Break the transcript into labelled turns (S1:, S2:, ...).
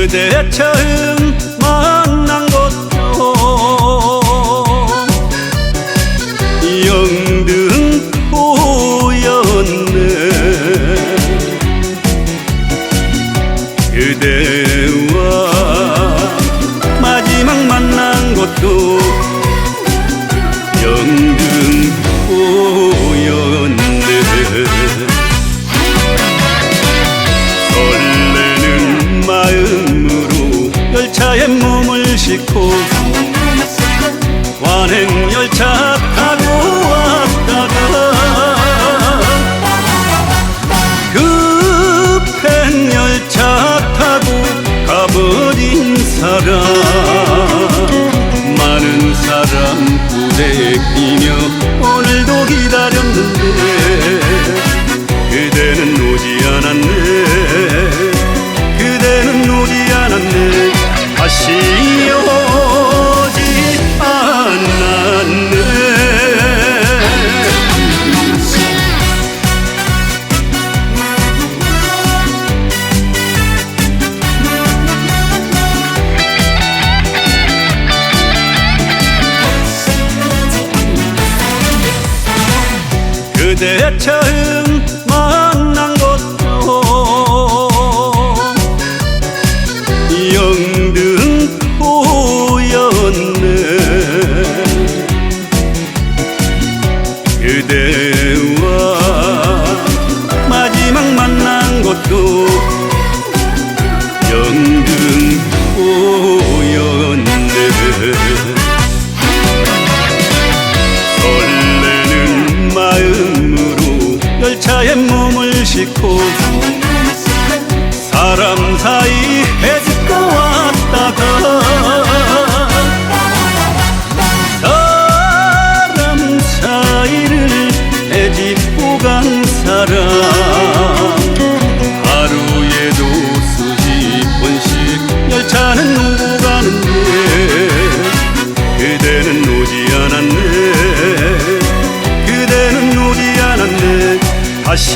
S1: 그대 열차에 몸을 싣고 완행 열차 타고 왔다가 급행 열차 타고 가버린 사람. 많은 사람 부대끼며 오늘도 기다렸는데 그대는 오지 않았네 다시 오지 않았네. 그대 처음 그대와 마지막 만난 곳도 영등포였네 설레는 마음으로 열차에 몸을 싣고 사람 사이 사람 하루에도 수십 번씩 열차는 오고 가는데 그대는 오지 않았네. 그대는 오지 않았네. 다시